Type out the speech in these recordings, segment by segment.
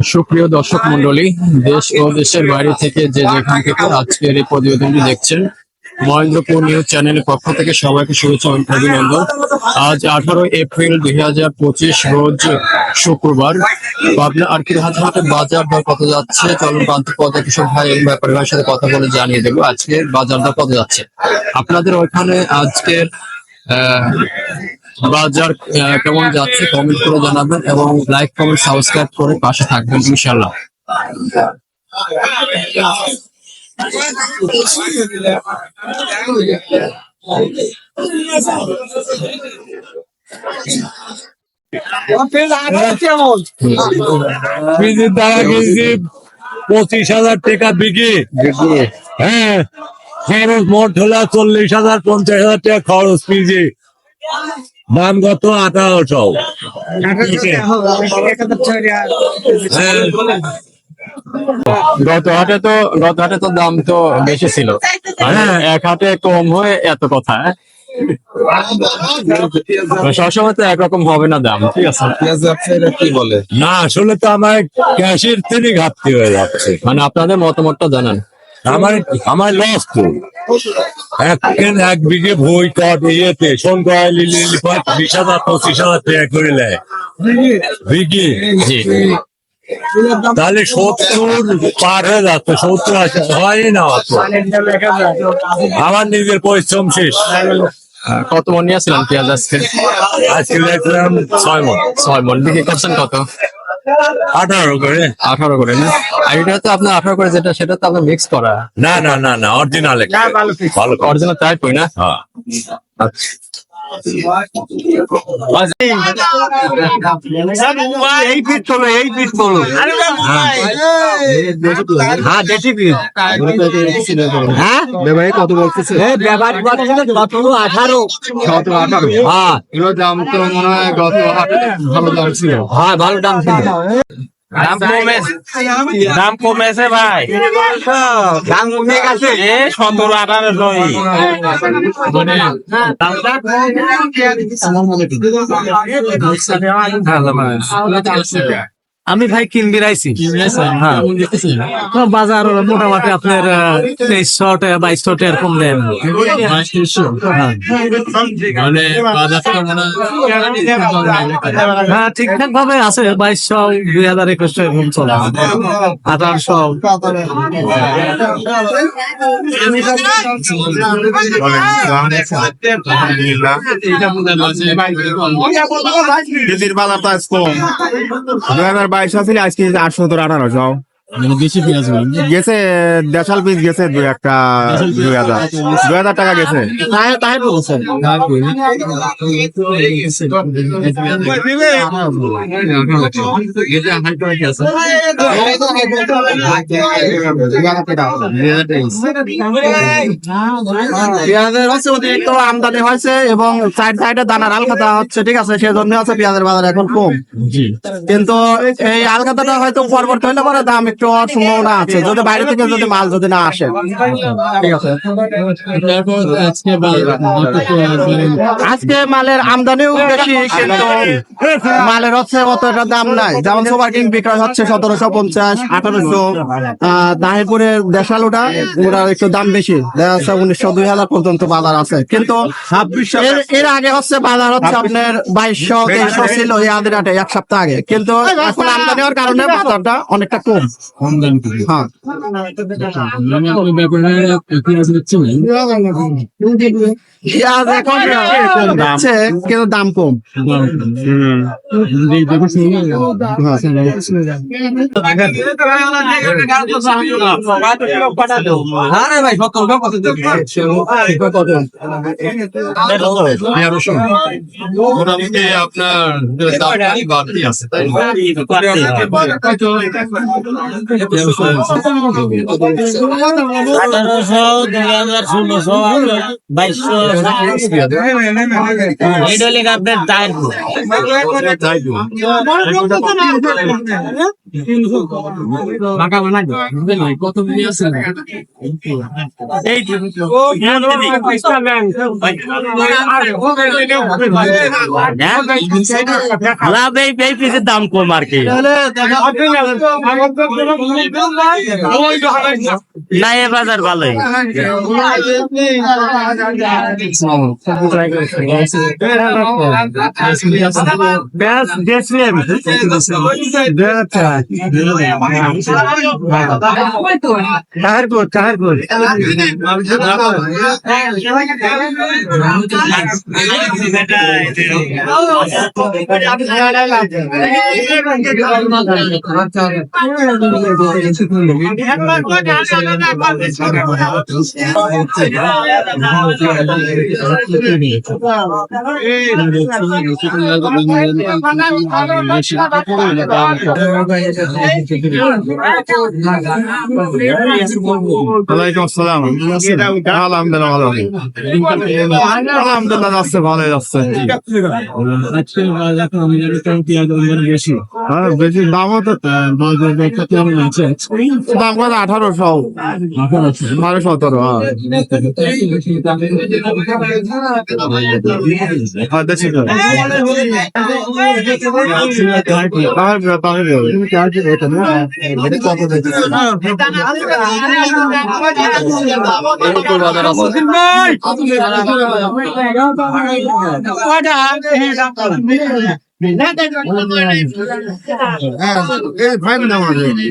সুপ্রিয় দর্শক মন্ডলী দেশ ও দেশের বাইরে থেকে যে যেখান থেকে আজকের এই প্রতিবেদনটি দেখছেন, মহেন্দ্রপুর নিউজ চ্যানেলের পক্ষ থেকে সবাইকে শুভেচ্ছা অভিনন্দন। আজ আঠারো এপ্রিল দুই হাজার পঁচিশ রোজ শুক্রবার। পাবনা আরকির হাট হাতে বাজার দর কত যাচ্ছে? চলুন প্রান্ত পদে কিশোর ভাই এই ব্যাপারে ভাইয়ের সাথে কথা বলে জানিয়ে দেবো। আজকে বাজার দর কত যাচ্ছে? আপনাদের ওইখানে আজকের বাজার কেমন যাচ্ছে কমেন্ট করে জানাবেন এবং লাইক কমেন্ট সাবস্ক্রাইব করে পাশে থাকবেন ইনশাল্লাহ পঁচিশ হাজার টাকা বিক্রি। হ্যাঁ খরচ মোট হলো চল্লিশ হাজার, পঞ্চাশ হাজার টাকা খরচ পিজি দাম কত গত হাটে তো, গত হাটে তো দাম তো বেশি ছিল। হ্যাঁ এক হাটে কম হয়ে এত কথা হ্যাঁ? সবসময় তো একরকম হবে না দাম, ঠিক আছে? কি বলে না, আসলে তো আমার ক্যাশের থেকে ঘাটতি হয়ে যাচ্ছে। মানে আপনাদের মতামতটা জানান। আমার আমার লস তো। এক কেন- এক বিঘে বই কট ইয়েতে লিলি বিশ হাজার পঁচিশ হাজার টাকা করে নেয়। বিঘে? তাহলে সত্তর পার হয়ে যাচ্ছে সত্তর আশি হয় না অত। আমার নিজের পরিশ্রম শেষ। কত মন নিয়েছিলেন পেঁয়াজ আজকে? আজকে দেখলাম ছয় মন। ছয় মন। বিক্রি করছেন কত? আঠারো করে আঠারো করে না? আর এটা তো আপনার আঠারো করে যেটা সেটা তো আপনার মিক্স করা। না না না না অরিজিনাল। অরিজিনাল টাইপ হই না? হ্যাঁ। এই পিস চলো এই পিস চলো হ্যাঁ দেশি পিস হ্যাঁ ভাই কত বলতেছে হ্যাঁ হয় গত ভালো দাম ছিল হ্যাঁ ভালো দাম ছিল দাম কমেছে দাম কমেছে ভাই। দাম কমে গেছে এ সতেরো আঠারোশো আমি ভাই কিনবি রাইছি হ্যাঁ। বাজার মোটামুটি আপনার তেইশশো টাকা বাইশশো টাকা এরকম দেন হ্যাঁ। হ্যাঁ ঠিকঠাক ভাবে আছে। বাইশশো দুই হাজার একুশশো এরকম চলে। আঠারোশো। দিদির বাজার তো আজ কম দুই হাজার বাইশ ছিল আজকে আটশো পেঁয়াজ গেছে দেশাল পিস গেছে দুই একটা দুই হাজার। দুই হাজার টাকা গেছে। তাই তাই বলছে পেঁয়াজের অতিরিক্ত আমদানি হয়েছে এবং সাইড সাইডে দানার আলখাতা হচ্ছে ঠিক আছে? সেজন্য আছে পেঁয়াজের বাজার এখন কম। কিন্তু এই আলখাতাটা হয়তো পরবর্তী হলে পরে দাম একটু সম্ভাবনা আছে। যদি বাইরে থেকে যদি মাল যদি না আসে। ঠিক আছে। আজকে মালের আমদানিও বেশি কিন্তু মালের হচ্ছে অত একটা দাম নাই। যেমন সুপার কিং বিক্রয় হচ্ছে সতেরোশো পঞ্চাশ আঠারোশো। দেশালুটা একটু দাম বেশি। দেখা যাচ্ছে উনিশশো দুই হাজার পর্যন্ত বাজার আছে। কিন্তু এর- আগে হচ্ছে বাজার হচ্ছে আপনার বাইশশো তেইশশো ছিল এই আদের আটে এক সপ্তাহ আগে। কিন্তু এখন আমদানি হওয়ার কারণে বাজারটা অনেকটা কম। হ্যাঁ। পেঁয়াজ এখন হচ্ছে কিন্তু দাম। কম। আরে ভাই মোটামুটি আপনার বাড়তি আছে তাই দাম কম আর কি। না এ বাজার ভালোই ব্যাস দেখলেন কাহার আলহামদুলিল্লাহ যাচ্ছে ভালো যাচ্ছে। হ্যাঁ বেশি দামও তো কত আঠারোশো বারো সতেরো হ্যাঁ হ্যাঁ দেশি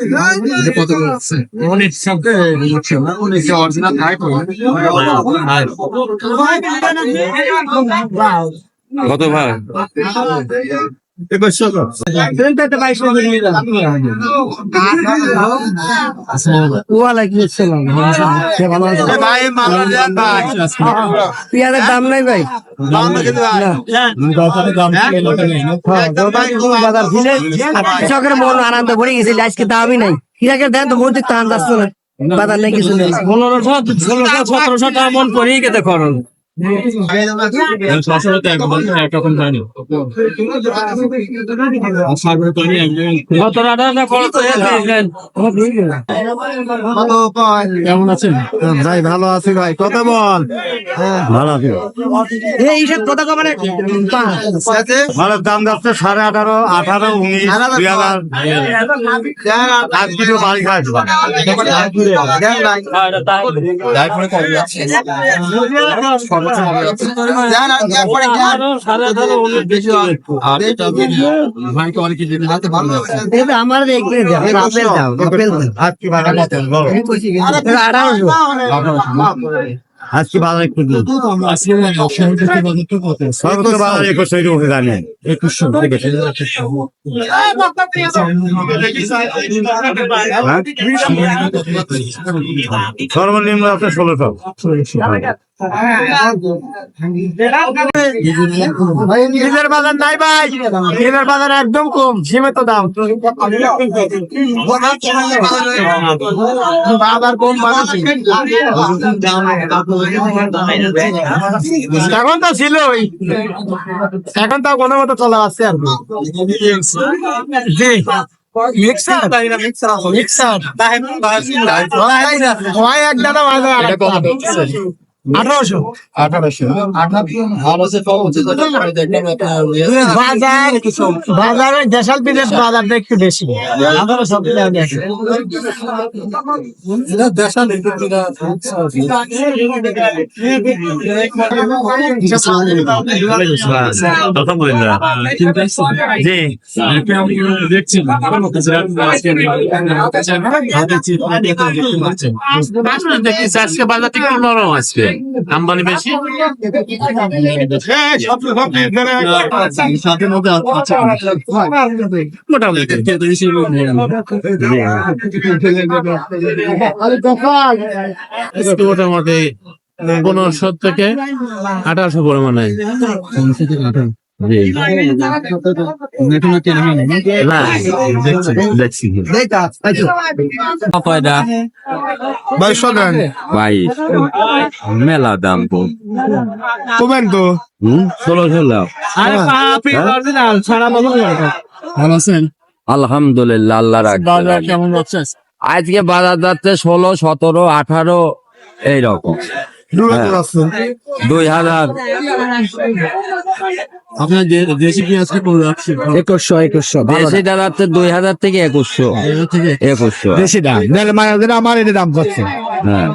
তো। ভাই না আমাদের আজকে পেঁয়াজের বাজার কিন্তু কত ভাই পেঁয়াজের দাম নাই ভাই কৃষকের মন আনন্দ ভরে গেছিল আজকে দামই নাই কৃষকের দেন তো মধ্যে টান যাচ্ছে না বাজার নেই কিছু নেই। পনেরোশো ষোলোশো সতেরোশো টাকা মন সতেরো আঠারো খরচ। কেমন আছেন ভাই ভালো আছি ভাই কত বল ভালো আছি মানে মালের দাম যাচ্ছে সাড়ে আঠারো আঠারো উনিশ দুই হাজার আজ কিছু বাড়ি সাড়ে হয় আমার বাজার একটু সর্বোচ্চ বাজার একুশ তৈরি একুশশো সর্বনিম্ন আপনার ষোলোশো নিজের বাজার নাই ভাই। নিজের বাজার একদম কম সীমিত দাম। বাজার কম এখন তো ছিলই। এখন তো কোনো মতো চলে আসছে আর জি। মিক্সার? মিক্সার। এক দাদা বাজার আঠারোশো? আঠারোশো হচ্ছে কম হচ্ছে বাজার বাজারে দেশাল বিদেশ বাজারটা একটু বেশি। আজকে একটু নরম আজকে। আমদানি বেশি? মোটামুটি কোন সত্যকে পনেরোশো থেকে আঠারোশো পরিমাণে। ভাই মেলা দাম তো। কমেন তো। ষোলো ষোলো বছর ভালো আছেন? আলহামদুলিল্লাহ আল্লাহ কেমন যাচ্ছে? আজকে বাজার যাচ্ছে ষোলো সতেরো আঠারো এইরকম। হ্যাঁ। দুই হাজার। আপনার দেশি পেঁয়াজ কি করে যাচ্ছে একুশশো একুশশো দেশিটা যাচ্ছে দুই হাজার থেকে একুশশো। থেকে একুশশো। বেশি দাম। নাহলে মায়ের আমার এটা দাম করছে। হ্যাঁ।